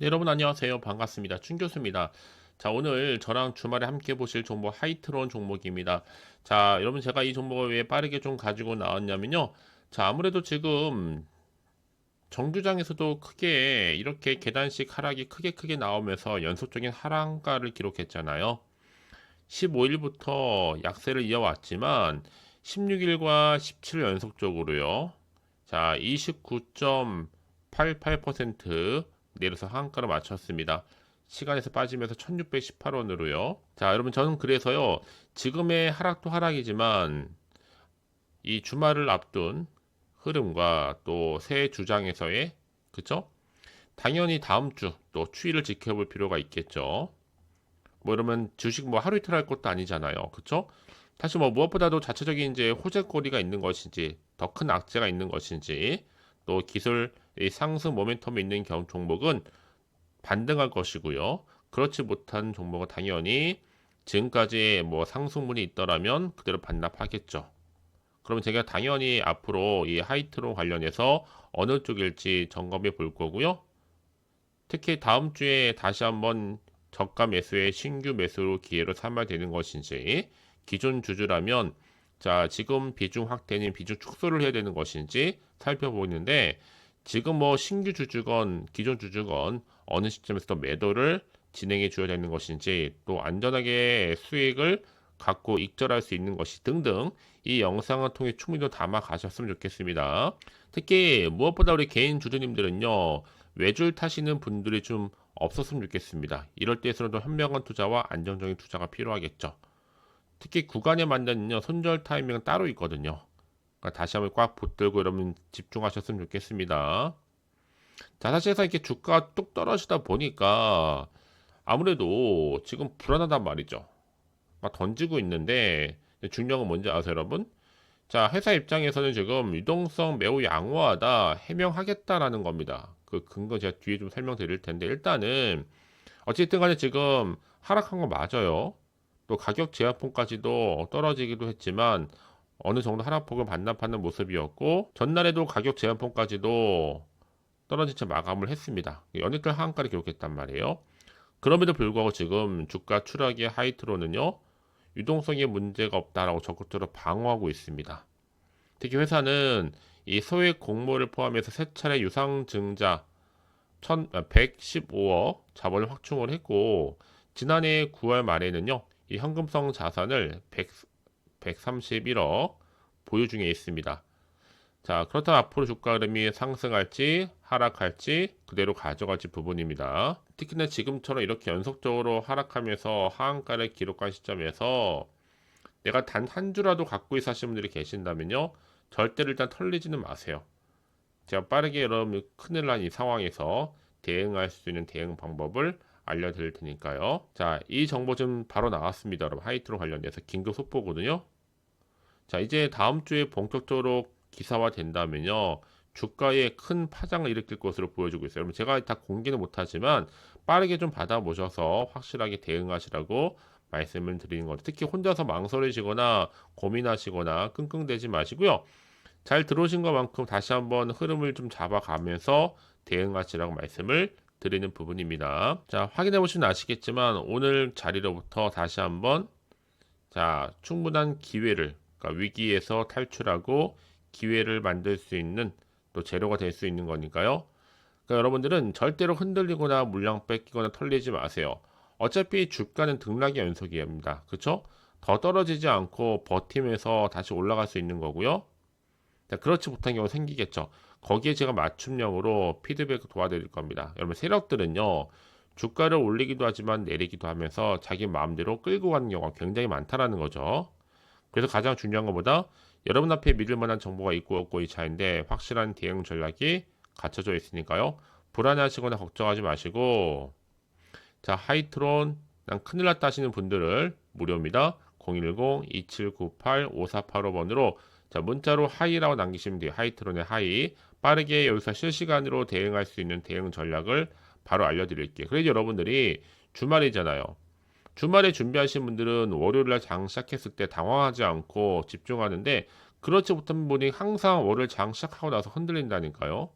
네, 여러분 안녕하세요. 반갑습니다. 춘 교수입니다. 자, 오늘 저랑 주말에 함께 보실 종목 하이트론 종목입니다. 자, 여러분 제가 이 종목을 왜 빠르게 좀 가지고 나왔냐면요. 자, 아무래도 지금 정규장에서도 크게 이렇게 계단식 하락이 크게 크게 나오면서 연속적인 하락가를 기록했잖아요. 15일부터 약세를 이어왔지만 16일과 17일 연속적으로요. 자, 29.88% 내려서 한가를 맞췄습니다. 시간에서 빠지면서 1618원으로요. 자, 여러분 저는 그래서요. 지금의 하락도 하락이지만 이 주말을 앞둔 흐름과 또 새 주장에서의 그쵸? 당연히 다음 주 또 추이를 지켜볼 필요가 있겠죠. 뭐 이러면 주식 뭐 하루 이틀 할 것도 아니잖아요. 그쵸? 사실 뭐 무엇보다도 자체적인 이제 호재거리가 있는 것인지 더 큰 악재가 있는 것인지 또 기술 상승 모멘텀이 있는 경 종목은 반등할 것이고요. 그렇지 못한 종목은 당연히 지금까지 뭐 상승분이 있더라면 그대로 반납하겠죠. 그러면 제가 당연히 앞으로 이 하이트론 관련해서 어느 쪽일지 점검해 볼 거고요. 특히 다음 주에 다시 한번 저가 매수의 신규 매수로 기회로 삼아야 되는 것인지 기존 주주라면 자 지금 비중 확대는 비중 축소를 해야 되는 것인지 살펴보는데 지금 뭐 신규 주주건 기존 주주건 어느 시점에서 또 매도를 진행해 줘야 되는 것인지 또 안전하게 수익을 갖고 익절할 수 있는 것이 등등 이 영상을 통해 충분히 더 담아 가셨으면 좋겠습니다. 특히 무엇보다 우리 개인 주주님들은요 외줄 타시는 분들이 좀 없었으면 좋겠습니다. 이럴 때에서는 도 현명한 투자와 안정적인 투자가 필요하겠죠. 특히 구간에 맞는 손절 타이밍은 따로 있거든요. 그러니까 다시 한번 꽉 붙들고 여러분 집중하셨으면 좋겠습니다. 자, 사실상 이렇게 주가가 뚝 떨어지다 보니까 아무래도 지금 불안하단 말이죠. 막 던지고 있는데 중요한 건 뭔지 아세요, 여러분? 자, 회사 입장에서는 지금 유동성 매우 양호하다 해명하겠다라는 겁니다. 그 근거 제가 뒤에 좀 설명드릴 텐데 일단은 어쨌든 간에 지금 하락한 거 맞아요. 또 가격 제한폭까지도 떨어지기도 했지만 어느 정도 하락폭을 반납하는 모습이었고 전날에도 가격 제한폭까지도 떨어진 채 마감을 했습니다. 연이틀 하한가를 기록했단 말이에요. 그럼에도 불구하고 지금 주가 추락의 하이트로는요. 유동성에 문제가 없다라고 적극적으로 방어하고 있습니다. 특히 회사는 이 소액 공모를 포함해서 세 차례 유상증자 1,115억 아, 자본을 확충을 했고 지난해 9월 말에는요. 이 현금성 자산을 100, 131억 보유 중에 있습니다. 자, 그렇다면 앞으로 주가 흐름이 상승할지 하락할지 그대로 가져갈지 부분입니다. 특히나 지금처럼 이렇게 연속적으로 하락하면서 하한가를 기록한 시점에서 내가 단 한 주라도 갖고 있어 하시는 분들이 계신다면요. 절대로 일단 털리지는 마세요. 제가 빠르게 여러분 큰일 난 이 상황에서 대응할 수 있는 대응 방법을 알려드릴 테니까요. 자, 이 정보 좀 바로 나왔습니다. 여러분 하이트로 관련해서 긴급 속보거든요. 자, 이제 다음 주에 본격적으로 기사화 된다면요. 주가에 큰 파장을 일으킬 것으로 보여지고 있어요. 여러분 제가 다 공개는 못하지만 빠르게 좀 받아보셔서 확실하게 대응하시라고 말씀을 드리는 거죠. 특히 혼자서 망설이시거나 고민하시거나 끙끙대지 마시고요. 잘 들어오신 것만큼 다시 한번 흐름을 좀 잡아가면서 대응하시라고 말씀을 드리는 부분입니다. 자, 확인해 보시면 아시겠지만 오늘 자리로부터 다시 한번 자, 충분한 기회를 그러니까 위기에서 탈출하고 기회를 만들 수 있는 또 재료가 될 수 있는 거니까요. 그러니까 여러분들은 절대로 흔들리거나 물량 뺏기거나 털리지 마세요. 어차피 주가는 등락의 연속이옵니다. 그렇죠? 더 떨어지지 않고 버티면서 다시 올라갈 수 있는 거고요. 그렇지 못한 경우 생기겠죠. 거기에 제가 맞춤형으로 피드백 도와드릴 겁니다. 여러분 세력들은요. 주가를 올리기도 하지만 내리기도 하면서 자기 마음대로 끌고 가는 경우가 굉장히 많다라는 거죠. 그래서 가장 중요한 것보다 여러분 앞에 믿을 만한 정보가 있고 없고의 차인데 확실한 대응 전략이 갖춰져 있으니까요. 불안해하시거나 걱정하지 마시고 자 하이트론 난 큰일 났다 하시는 분들을 무료입니다. 010-2798-5485번으로 자 문자로 하이라고 남기시면 돼요. 하이트론의 하이 빠르게 여기서 실시간으로 대응할 수 있는 대응 전략을 바로 알려드릴게요. 그래서 여러분들이 주말이잖아요. 주말에 준비하신 분들은 월요일날 장 시작했을 때 당황하지 않고 집중하는데 그렇지 못한 분이 항상 월요일 장 시작하고 나서 흔들린다니까요.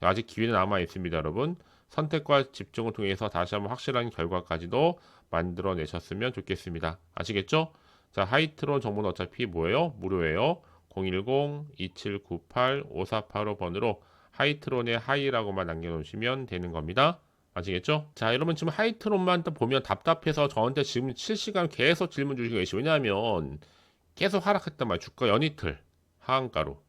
아직 기회는 남아 있습니다, 여러분. 선택과 집중을 통해서 다시 한번 확실한 결과까지도 만들어내셨으면 좋겠습니다. 아시겠죠? 자, 하이트론 정보는 어차피 뭐예요? 무료예요. 010-2798-5485번으로 하이트론의 하이라고만 남겨놓으시면 되는 겁니다. 아시겠죠? 자, 여러분 지금 하이트론만 또 보면 답답해서 저한테 지금 실시간 계속 질문 주시고 계시죠. 왜냐하면 계속 하락했단 말이에요. 주가 연이틀 하한가로.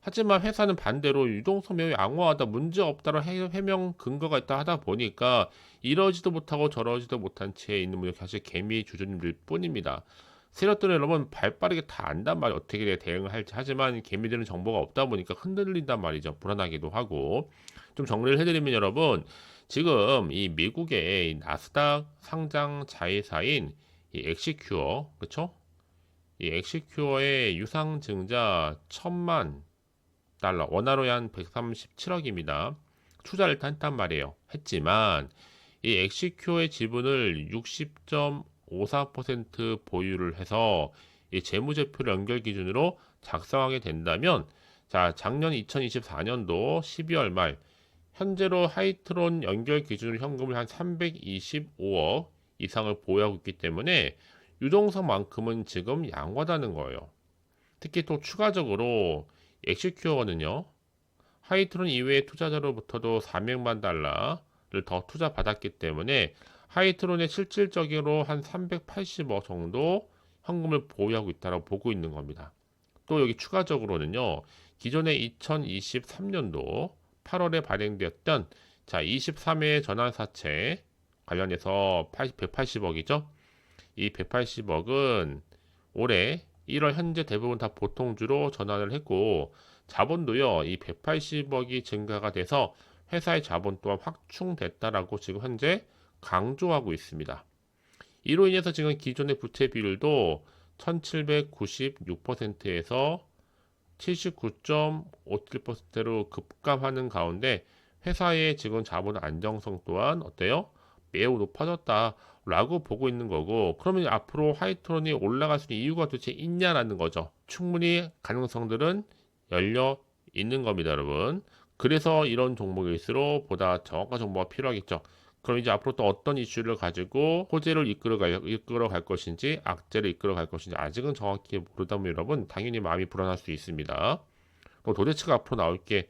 하지만 회사는 반대로 유동성 매우 양호하다, 문제 없다로 해- 해명 근거가 있다 하다 보니까 이러지도 못하고 저러지도 못한 채 있는 분이 사실 개미 주주님들 뿐입니다. 세력들은 여러분 발 빠르게 다 안단 말이에요. 어떻게 대응을 할지 하지만 개미들은 정보가 없다 보니까 흔들린단 말이죠. 불안하기도 하고 좀 정리를 해드리면 여러분 지금 이 미국의 이 나스닥 상장 자회사인 이 엑시큐어 그쵸? 이 엑시큐어의 유상증자 천만 달러 원화로 한 137억입니다. 투자를 했단 말이에요. 했지만 이 엑시큐어의 지분을 60.54% 보유를 해서 이 재무제표 연결 기준으로 작성하게 된다면 자 작년 2024년도 12월 말 현재로 하이트론 연결 기준으로 현금을 한 325억 이상을 보유하고 있기 때문에 유동성만큼은 지금 양호하다는 거예요. 특히 또 추가적으로 엑시큐어는요. 하이트론 이외의 투자자로부터도 400만 달러를 더 투자 받았기 때문에 하이트론의 실질적으로 한 380억 정도 현금을 보유하고 있다고 보고 있는 겁니다. 또 여기 추가적으로는요. 기존의 2023년도 8월에 발행되었던 자 23회 전환사채 관련해서 80, 180억이죠. 이 180억은 올해 1월 현재 대부분 다 보통주로 전환을 했고 자본도요 이 180억이 증가가 돼서 회사의 자본 또한 확충됐다라고 지금 현재 강조하고 있습니다. 이로 인해서 지금 기존의 부채 비율도 1796%에서 79.57%로 급감하는 가운데 회사의 지금 자본 안정성 또한 어때요? 매우 높아졌다라고 보고 있는 거고 그러면 앞으로 하이트론이 올라갈 수 있는 이유가 도대체 있냐라는 거죠. 충분히 가능성들은 열려 있는 겁니다, 여러분. 그래서 이런 종목일수록 보다 정확한 정보가 필요하겠죠. 그럼 이제 앞으로 또 어떤 이슈를 가지고 호재를 이끌어 갈, 이끌어 갈 것인지 악재를 이끌어 갈 것인지 아직은 정확히 모르다 보면 여러분 당연히 마음이 불안할 수 있습니다. 또 도대체가 앞으로 나올 게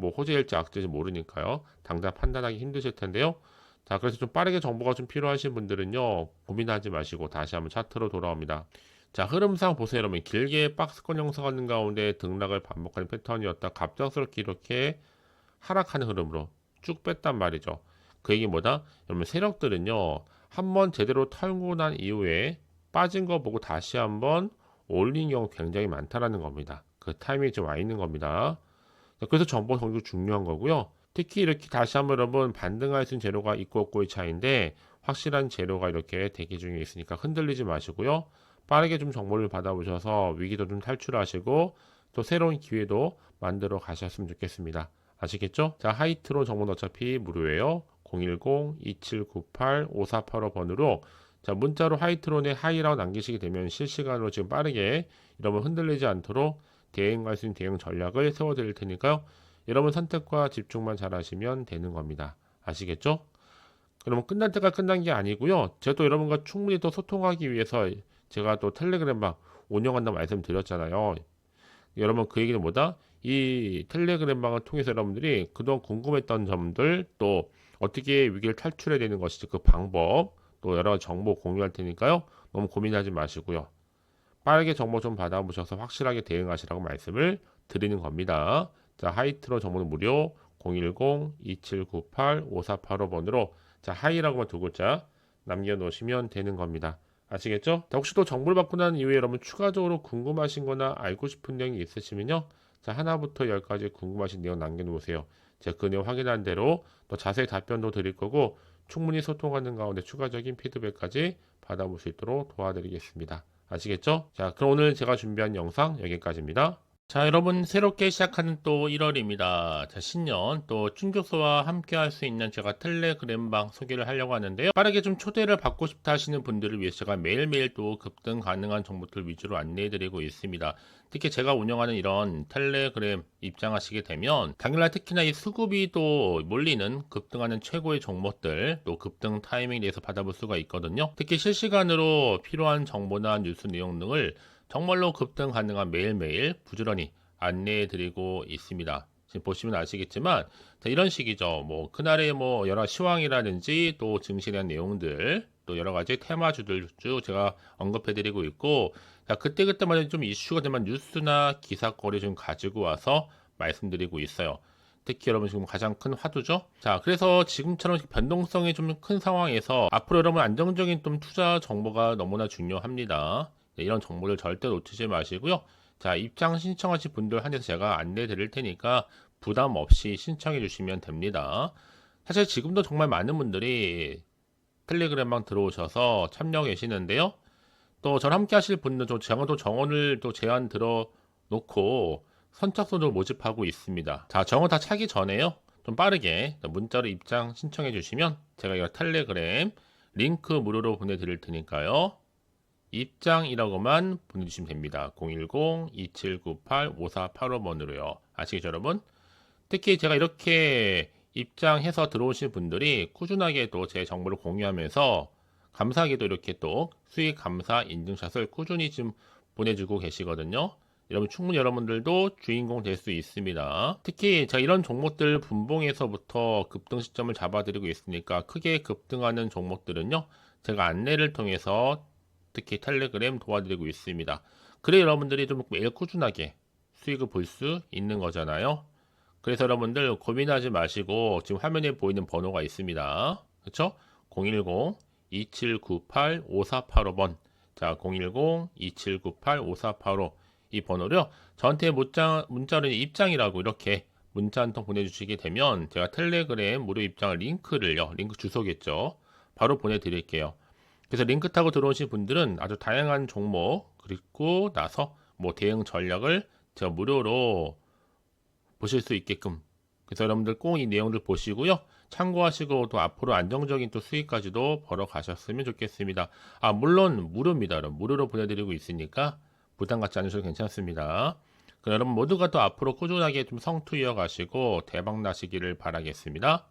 뭐 호재일지 악재일지 모르니까요. 당장 판단하기 힘드실 텐데요. 자, 그래서 좀 빠르게 정보가 좀 필요하신 분들은요, 고민하지 마시고 다시 한번 차트로 돌아옵니다. 자, 흐름상 보세요, 여러분. 길게 박스권 형성하는 가운데 등락을 반복하는 패턴이었다. 갑작스럽게 이렇게 하락하는 흐름으로 쭉 뺐단 말이죠. 그 얘기 뭐다? 여러분, 세력들은요, 한번 제대로 털고 난 이후에 빠진 거 보고 다시 한번 올린 경우 굉장히 많다라는 겁니다. 그 타이밍이 좀 와 있는 겁니다. 자, 그래서 정보 공유 중요한 거고요. 특히 이렇게 다시 한번 여러분 반등할 수 있는 재료가 있고 없고의 차이인데 확실한 재료가 이렇게 대기 중에 있으니까 흔들리지 마시고요. 빠르게 좀 정보를 받아보셔서 위기도 좀 탈출하시고 또 새로운 기회도 만들어 가셨으면 좋겠습니다. 아시겠죠? 자, 하이트로 정보는 어차피 무료예요. 010-2798-5485 번으로 자, 문자로 하이트론에 하이라고 남기시게 되면 실시간으로 지금 빠르게 여러분 흔들리지 않도록 대응할 수 있는 대응 전략을 세워드릴 테니까요. 여러분 선택과 집중만 잘 하시면 되는 겁니다. 아시겠죠? 그러면 끝날 때가 끝난 게 아니고요. 제가 또 여러분과 충분히 또 소통하기 위해서 제가 또 텔레그램방 운영한다고 말씀드렸잖아요. 여러분 그 얘기는 뭐다? 이 텔레그램방을 통해서 여러분들이 그동안 궁금했던 점들 또 어떻게 위기를 탈출해야 되는 것인지 그 방법 또 여러 정보 공유할 테니까요. 너무 고민하지 마시고요. 빠르게 정보 좀 받아보셔서 확실하게 대응하시라고 말씀을 드리는 겁니다. 자, 하이트로 정보는 무료 010-2798-5485번으로 자, 하이라고만 두 글자 남겨놓으시면 되는 겁니다. 아시겠죠? 자, 혹시 또 정보를 받고 난 이후에 여러분 추가적으로 궁금하신 거나 알고 싶은 내용이 있으시면요. 자, 하나부터 열까지 궁금하신 내용 남겨놓으세요. 제가 그 내용 확인한 대로 또 자세히 답변도 드릴 거고 충분히 소통하는 가운데 추가적인 피드백까지 받아볼 수 있도록 도와드리겠습니다. 아시겠죠? 자, 그럼 오늘 제가 준비한 영상 여기까지입니다. 자, 여러분, 새롭게 시작하는 또 1월입니다. 자, 신년 또 충족소와 함께 할 수 있는 제가 텔레그램방 소개를 하려고 하는데요. 빠르게 좀 초대를 받고 싶다 하시는 분들을 위해서 제가 매일매일 또 급등 가능한 정보들 위주로 안내해 드리고 있습니다. 특히 제가 운영하는 이런 텔레그램 입장하시게 되면 당일날 특히나 이 수급이 또 몰리는 급등하는 최고의 종목들 또 급등 타이밍에 대해서 받아볼 수가 있거든요. 특히 실시간으로 필요한 정보나 뉴스 내용 등을 정말로 급등 가능한 매일매일 부지런히 안내해 드리고 있습니다. 지금 보시면 아시겠지만 자, 이런 식이죠. 뭐 그날의 뭐 여러 시황이라든지 또 증시에 대한 내용들 또 여러 가지 테마주들 쭉 제가 언급해 드리고 있고 자, 그때그때마다 좀 이슈가 되면 뉴스나 기사거리 좀 가지고 와서 말씀드리고 있어요. 특히 여러분 지금 가장 큰 화두죠. 자, 그래서 지금처럼 변동성이 좀 큰 상황에서 앞으로 여러분 안정적인 좀 투자 정보가 너무나 중요합니다. 네, 이런 정보를 절대 놓치지 마시고요. 자, 입장 신청하신 분들 한해서 제가 안내 드릴 테니까 부담 없이 신청해 주시면 됩니다. 사실 지금도 정말 많은 분들이 텔레그램방 들어오셔서 참여 계시는데요. 또 저랑 함께 하실 분들 또 정원을 또 제안 들어 놓고 선착순을 모집하고 있습니다. 자, 정원 다 차기 전에요. 좀 빠르게 문자로 입장 신청해 주시면 제가 이 텔레그램 링크 무료로 보내드릴 테니까요. 입장이라고만 보내주시면 됩니다. 010-2798-5485번으로요. 아시겠죠, 여러분? 특히 제가 이렇게 입장해서 들어오신 분들이 꾸준하게 또 제 정보를 공유하면서 감사하게도 이렇게 또 수익 감사 인증샷을 꾸준히 지금 보내주고 계시거든요. 여러분 충분히 여러분들도 주인공 될 수 있습니다. 특히 제가 이런 종목들 분봉에서부터 급등 시점을 잡아드리고 있으니까 크게 급등하는 종목들은요. 제가 안내를 통해서 특히 텔레그램 도와드리고 있습니다. 그래 여러분들이 좀 매일 꾸준하게 수익을 볼 수 있는 거잖아요. 그래서 여러분들 고민하지 마시고 지금 화면에 보이는 번호가 있습니다. 그렇죠? 010-2798-5485번 자 010-2798-5485 이 번호로요. 저한테 문자, 문자로 입장이라고 이렇게 문자 한 통 보내주시게 되면 제가 텔레그램 무료 입장 링크를요. 링크 주소겠죠. 바로 보내드릴게요. 그래서 링크 타고 들어오신 분들은 아주 다양한 종목 그리고 나서 뭐 대응 전략을 제가 무료로 보실 수 있게끔. 그래서 여러분들 꼭 이 내용들 보시고요. 참고하시고 또 앞으로 안정적인 또 수익까지도 벌어 가셨으면 좋겠습니다. 아 물론 무료입니다 여러분. 무료로 보내드리고 있으니까 부담 갖지 않으셔도 괜찮습니다. 그럼 여러분 모두가 또 앞으로 꾸준하게 좀 성투 이어가시고 대박 나시기를 바라겠습니다